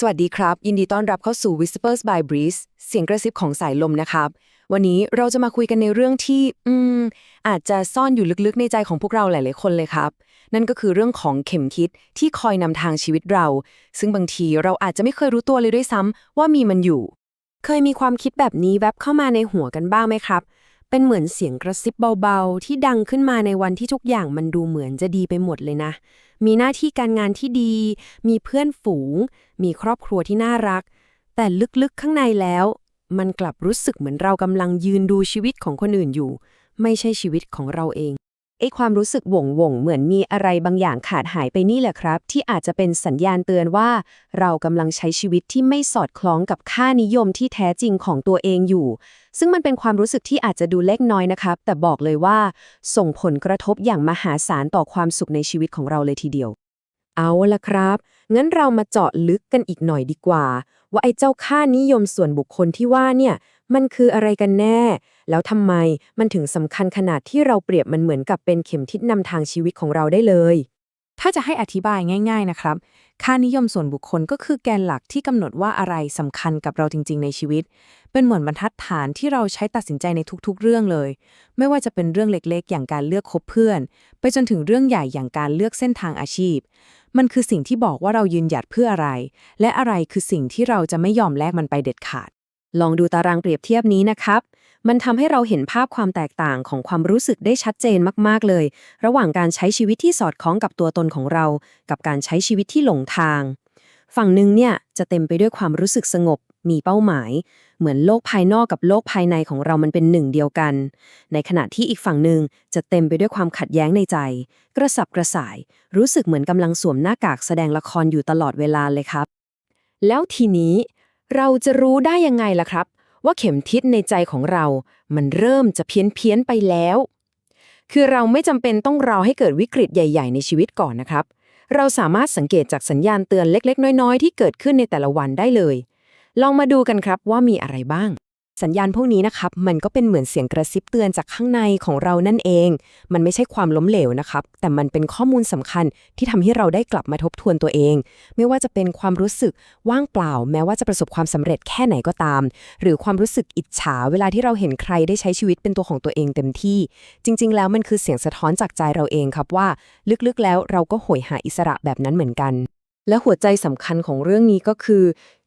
สวัสดีครับ ยินดีต้อนรับเข้าสู่ Whispers by Breeze เสียงกระซิบของสายลมนะครับ วันนี้เราจะมาคุยกันในเรื่องที่ อืม อาจจะซ่อนอยู่ลึกๆ ในใจของพวกเราหลายๆคนเลยครับ นั่นก็คือเรื่องของเข็มทิศที่คอยนำทางชีวิตเรา ซึ่งบางทีเราอาจจะไม่เคยรู้ตัวเลยด้วยซ้ำว่ามีมันอยู่ เคยมีความคิดแบบนี้แวบเข้ามาในหัวกันบ้างไหมครับ เป็นเหมือนเสียงกระซิบเบาๆ ที่ดังขึ้นมาในวันที่ทุกอย่างมันดูเหมือนจะดีไปหมดเลยนะ มีหน้าที่การงานที่ดี มีเพื่อนฝูง มีครอบครัวที่น่ารัก แต่ลึกๆข้างในแล้ว มันกลับรู้สึกเหมือนเรากำลังยืนดูชีวิตของคนอื่นอยู่ ไม่ใช่ชีวิตของเราเอง ไอ้ความรู้สึกหว่งหว่งเหมือนมีอะไรบางอย่างขาดหายไปนี่แหละครับ ที่อาจจะเป็นสัญญาณเตือนว่า เรากำลังใช้ชีวิตที่ไม่สอดคล้องกับค่านิยมที่แท้จริงของตัวเองอยู่ ซึ่งมันเป็นความรู้สึกที่อาจจะดูเล็กน้อยนะครับ แต่บอกเลยว่า ส่งผลกระทบอย่างมหาศาลต่อความสุขในชีวิตของเราเลยทีเดียว เอาละครับ งั้นเรามาเจาะลึกกันอีกหน่อยดีกว่า ว่าไอ้เจ้าค่านิยมส่วนบุคคลที่ว่าเนี่ยมันคืออะไรกันแน่ แล้วทำไมมันถึงสำคัญขนาดที่เราเปรียบมันเหมือนกับเป็นเข็มทิศนำทางชีวิตของเราได้เลย ถ้าจะให้อธิบายง่าย ๆนะครับ ค่านิยมส่วนบุคคลก็คือแกนหลักที่กำหนดว่าอะไรสำคัญกับเราจริง ๆ ในชีวิต เป็นเหมือนบรรทัดฐานที่เราใช้ตัดสินใจในทุกๆ เรื่องเลย ไม่ว่าจะเป็นเรื่องเล็กๆ อย่างการเลือกคบเพื่อน ไปจนถึงเรื่องใหญ่อย่างการเลือกเส้นทางอาชีพ มันคือสิ่งที่บอกว่าเรายืนหยัดเพื่ออะไร และอะไรคือสิ่งที่เราจะไม่ยอมแลกมันไปเด็ดขาด ลองดูตารางเปรียบเทียบนี้นะครับ มันทำให้เราเห็นภาพความแตกต่างของความรู้สึกได้ชัดเจนมากๆเลย ระหว่างการใช้ชีวิตที่สอดคล้องกับตัวตนของเรา กับการใช้ชีวิตที่หลงทาง ฝั่งหนึ่งเนี่ยจะเต็มไปด้วยความรู้สึกสงบ มีเป้าหมาย เหมือนโลกภายนอกกับโลกภายในของเรามันเป็นหนึ่งเดียวกัน ในขณะที่อีกฝั่งหนึ่งจะเต็มไปด้วยความขัดแย้งในใจ กระสับกระส่าย รู้สึกเหมือนกำลังสวมหน้ากากแสดงละครอยู่ตลอดเวลาเลยครับ แล้วทีนี้เราจะรู้ได้ยังไงล่ะครับ ว่าเข็มทิศในใจของเรา มันเริ่มจะเพี้ยนเพี้ยนไปแล้ว คือเราไม่จำเป็นต้องรอให้เกิดวิกฤตใหญ่ ๆ ในชีวิตก่อนนะครับ เราสามารถสังเกตจากสัญญาณเตือนเล็ก ๆ น้อย ๆ ที่เกิดขึ้นในแต่ละวันได้เลย ลองมาดูกันครับว่ามีอะไรบ้าง สัญญาณพวกนี้นะครับ มันก็เป็นเหมือนเสียงกระซิบเตือนจากข้างในของเรานั่นเอง มันไม่ใช่ความล้มเหลวนะครับ แต่มันเป็นข้อมูลสำคัญที่ทำให้เราได้กลับมาทบทวนตัวเอง ไม่ว่าจะเป็นความรู้สึกว่างเปล่า แม้ว่าจะประสบความสำเร็จแค่ไหนก็ตาม หรือความรู้สึกอิจฉา เวลาที่เราเห็นใครได้ใช้ชีวิตเป็นตัวของตัวเองเต็มที่ จริง ๆ แล้วมันคือเสียงสะท้อนจากใจเราเองครับว่า ลึกๆแล้วเราก็โหยหาอิสระแบบนั้นเหมือนกันและหัวใจสำคัญของเรื่องนี้ก็คือ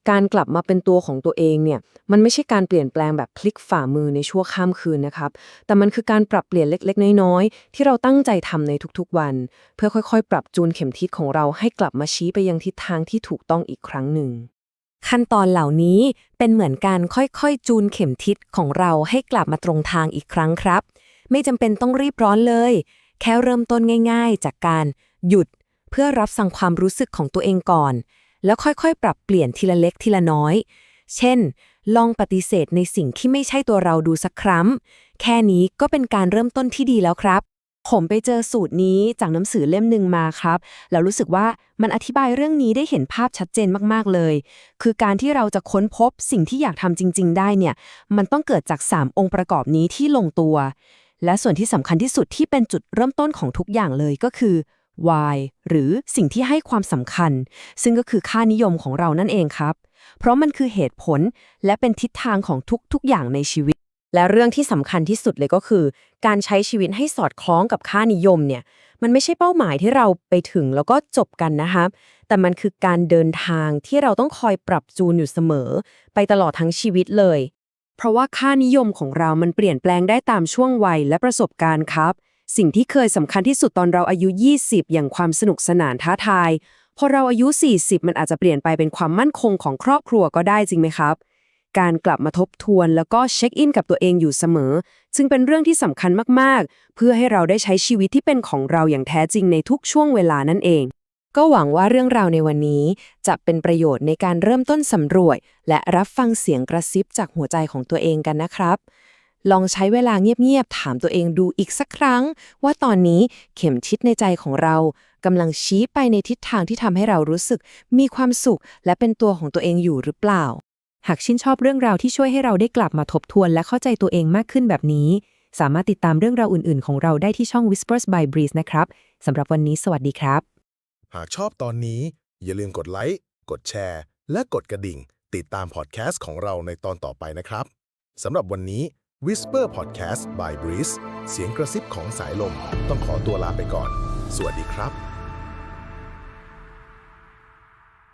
การกลับมาเป็นตัวของตัวเองเนี่ย มันไม่ใช่การเปลี่ยนแปลงแบบพลิกฝ่ามือในชั่วข้ามคืนนะครับ แต่มันคือการปรับเปลี่ยนเล็กๆ น้อยๆ ที่เราตั้งใจทำในทุกๆวัน เพื่อค่อยๆ ปรับจูนเข็มทิศของเราให้กลับมาชี้ไปยังทิศทางที่ถูกต้องอีกครั้งหนึ่ง ขั้นตอนเหล่านี้เป็นเหมือนการค่อยๆ จูนเข็มทิศของเราให้กลับมาตรงทางอีกครั้งครับ ไม่จำเป็นต้องรีบร้อนเลย แค่เริ่มต้นง่าย ๆ จากการหยุดเพื่อรับฟังความรู้สึกของตัวเองก่อน แล้วค่อยๆ ปรับเปลี่ยนทีละเล็กทีละน้อย เช่น ลองปฏิเสธในสิ่งที่ไม่ใช่ตัวเราดูสักครั้ง แค่นี้ก็เป็นการเริ่มต้นที่ดีแล้วครับ ผมไปเจอสูตรนี้จากหนังสือเล่มหนึ่งมาครับ แล้วรู้สึกว่ามันอธิบายเรื่องนี้ได้เห็นภาพชัดเจนมากๆเลย คือการที่เราจะค้นพบสิ่งที่อยากทำจริง ๆ ได้เนี่ย มันต้องเกิดจาก 3 องค์ประกอบนี้ที่ลงตัว และส่วนที่สำคัญที่สุดที่เป็นจุดเริ่มต้นของทุกอย่างเลยก็คือ why หรือสิ่งที่ให้ความสำคัญ ซึ่งก็คือค่านิยมของเรานั่นเองครับ เพราะมันคือเหตุผลและเป็นทิศทางของทุกๆอย่างในชีวิต และเรื่องที่สำคัญที่สุดเลยก็คือ การใช้ชีวิตให้สอดคล้องกับค่านิยมเนี่ยมันไม่ใช่เป้าหมายที่เราไปถึงแล้วก็จบกันนะครับ แต่มันคือการเดินทางที่เราต้องคอยปรับจูนอยู่เสมอ ไปตลอดทั้งชีวิตเลย เพราะว่าค่านิยมของเรามันเปลี่ยนแปลงได้ตามช่วงวัยและประสบการณ์ครับ สิ่งที่เคยสำคัญที่สุดตอนเราอายุ 20 อย่างความสนุกสนานท้าทาย พอเราอายุ 40 มันอาจจะเปลี่ยนไปเป็นความมั่นคงของครอบครัวก็ได้จริงไหมครับ การกลับมาทบทวนแล้วก็เช็คอินกับตัวเองอยู่เสมอซึ่งเป็นเรื่องที่สำคัญมากๆ เพื่อให้เราได้ใช้ชีวิตที่เป็นของเราอย่างแท้จริงในทุกช่วงเวลานั่นเองก็หวังว่าเรื่องราวในวันนี้จะเป็นประโยชน์ในการเริ่มต้นสำรวจ และรับฟังเสียงกระซิบจากหัวใจของตัวเองกันนะครับ ลองใช้เวลาเงียบๆ ถามตัวเองดูอีกสักครั้ง ว่าตอนนี้เข็มทิศในใจของเรากำลังชี้ไปในทิศทางที่ทำให้เรารู้สึก มีความสุข และเป็นตัวของตัวเองอยู่หรือเปล่า หากชื่นชอบเรื่องราวที่ช่วยให้เราได้กลับมาทบทวนและเข้าใจตัวเองมากขึ้นแบบนี้ สามารถติดตามเรื่องราวอื่นๆ ของเราได้ที่ช่อง Whispers by Breeze นะครับสำหรับวันนี้สวัสดีครับ หากชอบตอนนี้ อย่าลืมกดไลค์กดแชร์ และกดกระดิ่ง ติดตามพอดแคสต์ของเราในตอนต่อไปนะครับสำหรับวันนี้ Whisper Podcast by Breeze เสียงกระซิบของสายลม ต้องขอตัวลาไปก่อน สวัสดีครับ